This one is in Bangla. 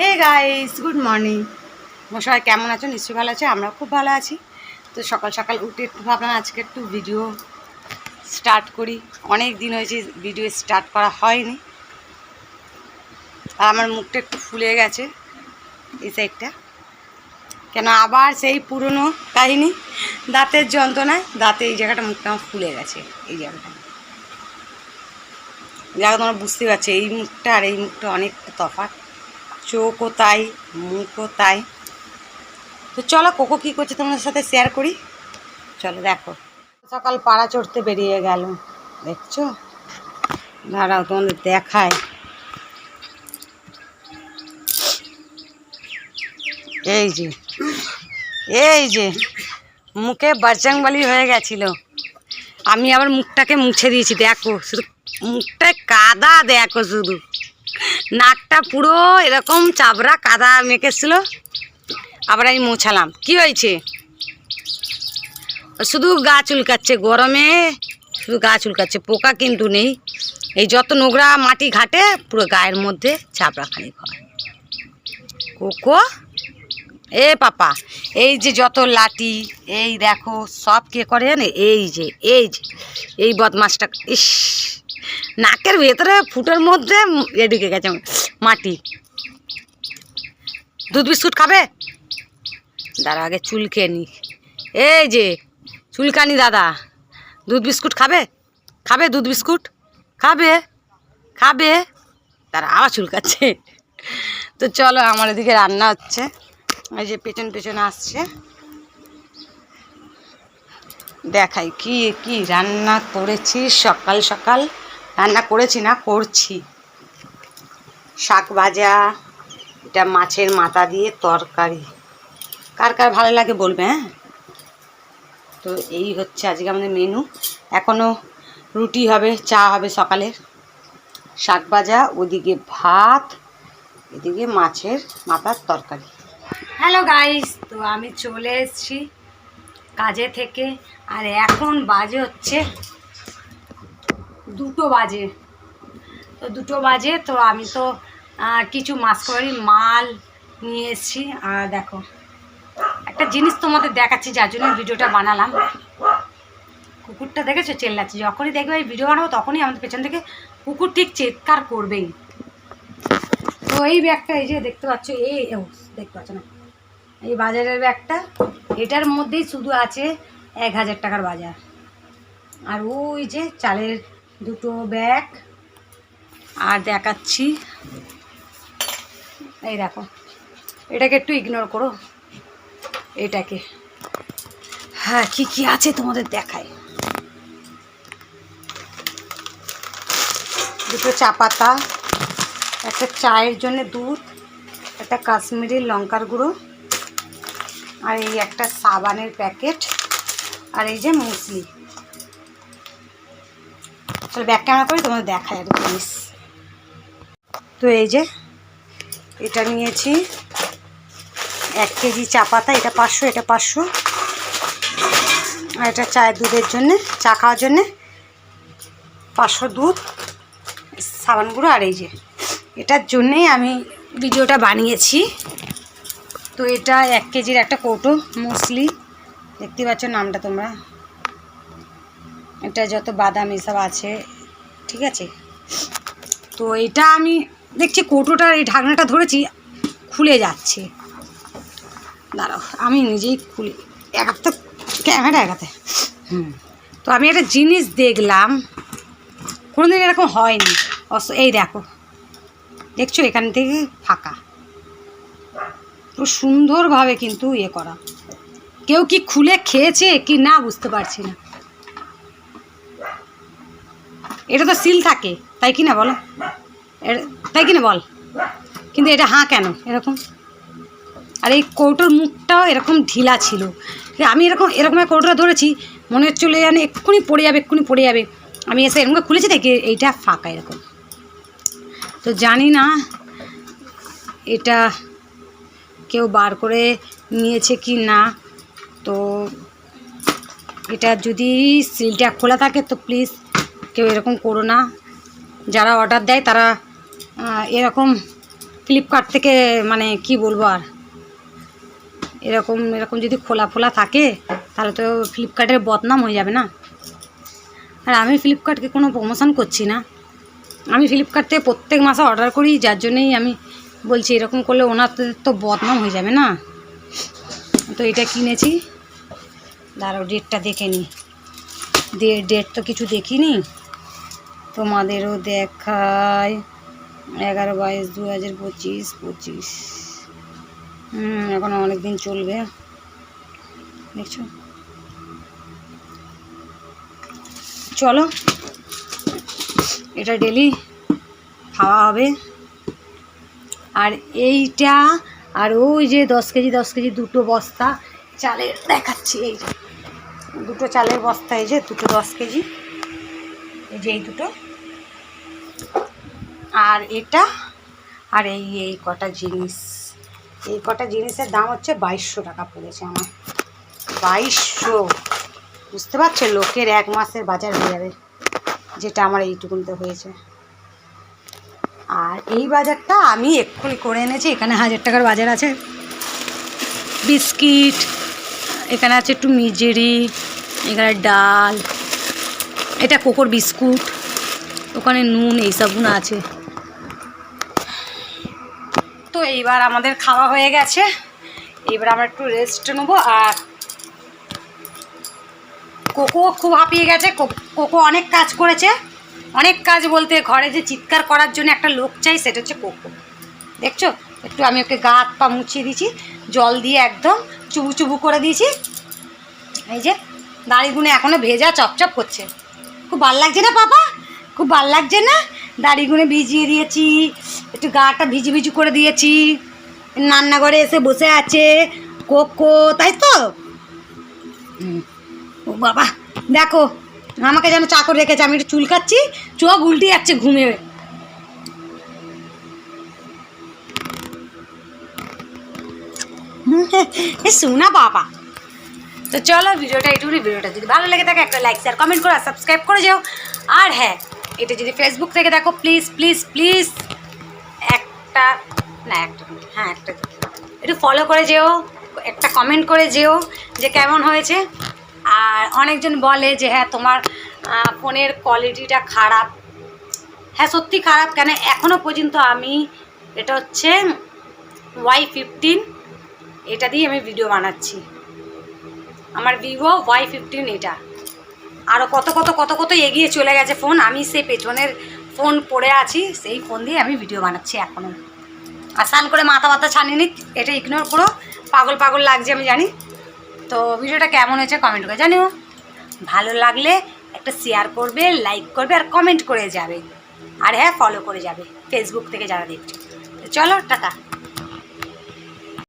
হে গাইস গুড মর্নিং সবাই কেমন আছো? নিশ্চয়ই ভালো আছে আমরা খুব ভালো আছি। তো সকাল সকাল উঠে একটু ভাবলাম, আজকে একটু ভিডিও স্টার্ট করি। অনেক দিন হয়েছে ভিডিও স্টার্ট করা হয়নি। আর আমার মুখটা একটু ফুলে গেছে এই সাইডটা কেন আবার সেই পুরনো কাহিনী? দাঁতের যন্ত্রণায়, দাঁতে এই জায়গাটা মুখটা আমার ফুলে গেছে, এই জায়গাটা। জায়গা তোমরা বুঝতে পারছ, এই মুখটা আর এই মুখটা অনেক তফাৎ। চোখও তাই মুখও তাই তো চলো কোকো কী করছে তোমাদের সাথে শেয়ার করি? চলো দেখো। সকাল পাড়া চড়তে বেরিয়ে গেল, দেখছ? দাঁড়াও, তোমাদের দেখায় এই যে এই যে, মুখে বারচাংবালি হয়ে গেছিল। আমি আবার মুখটাকে মুছে দিয়েছি, দেখো, শুধু মুখটায় কাদা, দেখো শুধু। নাকটা পুরো এরকম চাবড়া কাদা মেখেছিল। আবার আমি মোছালাম। কি হয়েছে? শুধু গা চুলকাচ্ছে, গরমে শুধু গা চুলকাচ্ছে, পোকা কিন্তু নেই। এই যত নোংরা মাটি ঘাটে, পুরো গায়ের মধ্যে চাপড়া খানি হয় কোকো? এ পাপা, এই যে যত লাঠি, এই দেখো সব কে করে জানে? এই যে এই যে, এই বদমাসটা, ইস! নাকের ভেতরে, ফুটোর মধ্যে এ ঢুকে গেছে মাটি। দুধ বিস্কুট খাবে? দাঁড়া আগে চুলকে নি। এই যে, চুলকানি দাদা, দুধ বিস্কুট খাবে? খাবে দুধ বিস্কুট? খাবে? খাবে? তারা আবার চুলকাচ্ছে। তো চলো, আমার এদিকে রান্না হচ্ছে। এই যে পেছন পেছন আসছে। দেখাই, কি কি রান্না করেছি সকাল সকাল? রান্না করেছি না, করছি। শাক ভাজা, এটা মাছের মাথা দিয়ে তরকারি। কার কার ভালো লাগে বলবে হ্যাঁ? তো এই হচ্ছে আজকে আমাদের মেনু এখনও রুটি হবে, চা হবে সকালের। শাক ভাজা, ওদিকে ভাত, এদিকে মাছের মাথার তরকারি। হ্যালো গাইস তো আমি চলে এসেছি কাজে থেকে, আর এখন বাজে হচ্ছে দুটো বাজে। তো দুটো বাজে, তো আমি তো কিছু মাসকবাড়ির মাল নিয়ে এসেছি। আর দেখো, একটা জিনিস তোমাদের দেখাচ্ছি, যার জন্য ভিডিওটা বানালাম। কুকুরটা দেখেছ? চেল্লাচ্ছে। যখনই দেখবে এই ভিডিও বানাবো, তখনই আমাদের পেছন থেকে কুকুর ঠিক চিৎকার করবেই। তো এই ব্যাগটা, এই যে দেখতে পাচ্ছ, এই দেখতে পাচ্ছ না? এই বাজারের ব্যাগটা, এটার মধ্যেই শুধু আছে এক হাজার টাকার বাজার। আর ওই যে চালের দুটো ব্যাগ। আর দেখাচ্ছি। এই দেখো, এটাকে একটু ইগনোর করো। এটাকে। হ্যাঁ কি কি আছে তোমাদের দেখায়? দুটো চা পাতা, একটা চায়ের জন্য দুধ, একটা কাশ্মীরি লঙ্কার গুঁড়ো, আর এই একটা সাবানের প্যাকেট, আর এই যে মুসলি। চলো ব্যাক ক্যামেরা করে, তোমাদের দেখায় একটা জিনিস তো এই যে, এটা নিয়েছি এক কেজি চা পাতা, এটা পাঁচশো এটা পাঁচশো। আর এটা চায়ের দুধের জন্যে, চা খাওয়ার জন্যে পাঁচশো দুধ, সাবান গুঁড়ো আর এই যে। এটার জন্যেই আমি ভিডিওটা বানিয়েছি। তো এটা এক কেজির একটা কৌটো, মুসলি। দেখতে পাচ্ছ নামটা তোমরা। এটা যত বাদাম এসব আছে, ঠিক আছে? তো এটা আমি দেখছি কৌটোটার এই ঢাকনাটা ধরেছি, খুলে যাচ্ছে। দাঁড়াও, আমি নিজেই খুলি। একাতে ক্যামেরা একাতে। হুম। তো আমি একটা জিনিস দেখলাম, কোনোদিন এরকম হয়নি। অস এই দেখো, দেখছ এখান থেকে ফাঁকা। পুরো সুন্দরভাবে কিন্তু ইয়ে করা। কেউ কি খুলে খেয়েছে কি না বুঝতে পারছি না। এটা তো সিল থাকে। তাই কি না বলো তাই কি না বল? কিন্তু এটা হাঁ কেন? এরকম? আর এই কৌটোর মুখটাও এরকম ঢিলা ছিল। আমি এরকম এরকম কৌটোটা ধরেছি, মনে হচ্ছিল যেন এক্ষুনি পড়ে যাবে, এক্ষুনি পড়ে যাবে। আমি এসে এরকম খুলেছি, দেখি এইটা ফাঁকা এরকম। তো জানি না, এটা কেউ বার করে নিয়েছে কি না। তো এটা যদি সিলটা খোলা থাকে, তো প্লিজ কেউ এরকম করো না। যারা অর্ডার দেয়, তারা এরকম ফ্লিপকার্ট থেকে মানে কি বলব আর? এরকম এরকম যদি খোলা ফোলা থাকে, তাহলে তো ফ্লিপকার্টের বদনাম হয়ে যাবে না। আর আমি ফ্লিপকার্টকে কোনো প্রমোশন করছি না। আমি ফ্লিপকার্ট থেকে প্রত্যেক মাসে অর্ডার করি, যার জন্যই আমি বলছি, এরকম করলে ওনাদের তো বদনাম হয়ে যাবে না। তো এটা কিনেছি। দাঁড়াও ডেটটা দেখে নিই ডেট তো কিছু দেখিনি। তোমাদেরও দেখায়। এগারো, বাইশ দু হাজার পঁচিশ। পঁচিশ এখন অনেক দিন চলবে। দেখছ? চলো। এটা ডেলি খাওয়া হবে। আর এইটা, আর ওই যে দশ কেজি দশ কেজি দুটো বস্তা চালের, দেখাচ্ছি এই দুটো চালের বস্তা এই যে, দুটো দশ কেজি। এই যে এই দুটো। আর এটা, আর এই এই কটা জিনিস। এই কটা জিনিসের দাম হচ্ছে বাইশশো টাকা পড়েছে আমার। বাইশশো। বুঝতে পারছ? লোকের এক মাসের বাজার হয়ে যাবে, যেটা আমার এইটুকুনতে হয়েছে। আর এই বাজারটা আমি এক্ষুনি করে এনেছি, এখানে হাজার টাকার বাজার আছে। বিস্কিট, এখানে আছে একটু মিজেরি, এখানে ডাল। এটা কোকোর বিস্কুট, ওখানে নুন এইসবগুলো আছে। তো এইবার আমাদের খাওয়া হয়ে গেছে। এবার আমরা একটু রেস্ট নেব আর কোকো খুব হাঁপিয়ে গেছে। কোকো অনেক কাজ করেছে। অনেক কাজ বলতে ঘরে যে চিৎকার করার জন্য একটা লোক চাই, সেটা হচ্ছে কোকো। দেখছ? একটু আমি ওকে গা হাত পা মুছিয়ে দিয়েছি, জল দিয়ে একদম চুবু চুবু করে দিয়েছি। এই যে, দাড়িগুলো এখনও ভেজা চপচপ করছে। খুব ভালো লাগছে না, পাপা? খুব ভালো লাগছে না? দাড়িগুলো ভিজিয়ে দিয়েছি, একটু গাটা ভিজু ভিজু করে দিয়েছি। রান্নাঘরে এসে বসে আছে, কোকো, তাই তো? ও বাবা, দেখো, আমাকে যেন চাকর রেখেছে, আমি একটু চুলকাচ্ছি চোখ উল্টে যাচ্ছে ঘুমে। শোনা বাবা তো চলো ভিডিওটা এইটুকুনি ভিডিওটা। যদি ভালো লাগে থাকে, একটা লাইক শেয়ার কমেন্ট করো আর সাবস্ক্রাইব করে যাও। আর হ্যাঁ এটা যদি ফেসবুক থেকে দেখো প্লিজ প্লিজ প্লিজ একটা, না, একটা হ্যাঁ একটা। একটু ফলো করে যেও, একটা কমেন্ট করে যেও যে কেমন হয়েছে। আর অনেকজন বলে যে হ্যাঁ তোমার ফোনের কোয়ালিটিটা খারাপ। হ্যাঁ সত্যি খারাপ কেন? এখনও পর্যন্ত আমি, এটা হচ্ছে ওয়াই ফিফটিন এটা দিয়ে আমি ভিডিও বানাচ্ছি। আমার ভিভো ওয়াই ফিফটিন এটা। আরও কত কত কত কত এগিয়ে চলে গেছে ফোন, আমি সেই পেছনের ফোন পড়ে আছি, সেই ফোন দিয়ে আমি ভিডিও বানাচ্ছি এখনও আর স্নান করে মাথা মাথা ছানিয়ে নিক এটা ইগনোর করো, পাগল পাগল লাগছে আমি জানি। তো ভিডিওটা কেমন হয়েছে কমেন্ট করে জানিও। ভালো লাগলে একটা শেয়ার করবে লাইক করবে আর কমেন্ট করে যাবে। আর হ্যাঁ ফলো করে যাবে ফেসবুক থেকে যারা দেখছ। চলো, টাটা।